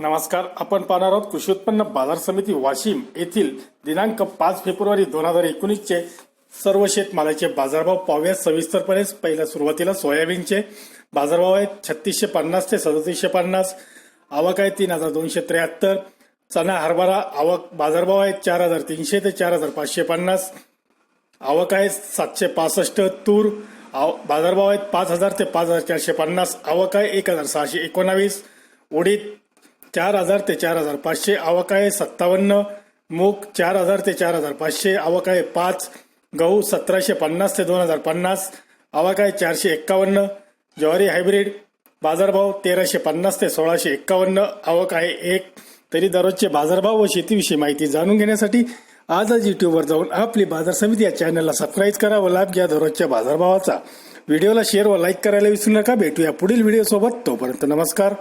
नमस्कार आपण पाहणार आहोत कृषी उत्पन्न बाजार समिती वाशिम येथील दिनांक पाच फेब्रुवारी दोन हजार एकोणीसचे सर्व शेतमालाचे बाजारभाव पाहूया. सविस्तरपणे पहिल्या सुरुवातीला सोयाबीनचे बाजारभाव आहेत छत्तीसशे पन्नास ते सदतीसशे पन्नास आवक आहे तीन हजार दोनशे त्र्याहत्तर चणा हरभरा आवक बाजारभाव आहेत चार हजार तीनशे ते चार हजार पाचशे पन्नास आवक आहे सातशे पासष्ट तूर आव बाजारभाव आहेत पाच हजार ते पाच हजार चारशे पन्नास आवक आहे एक हजार सहाशे एकोणावीस उडीद चार हजार ते चार हजार पाचशे आवक आहे सत्तावन्न मूग चार हजार ते चार हजार पाचशे आवक आहे पाच गहू सतराशे पन्नास ते दोन हजार पन्नास आवक आहे चारशे एक्कावन्न ज्वारी हायब्रिड बाजारभाव तेराशे पन्नास ते सोळाशे एक्कावन्न आवक आहे एक. तरी दररोजचे बाजारभाव व शेतीविषयी माहिती जाणून घेण्यासाठी आजच युट्यूबवर जाऊन आपली बाजार समिती या चॅनलला सबस्क्राईब करा व लाभ घ्या दररोजच्या बाजारभावाचा. व्हिडिओला शेअर व लाईक करायला विसरू नका. भेटूया पुढील व्हिडिओ सोबत. तोपर्यंत नमस्कार.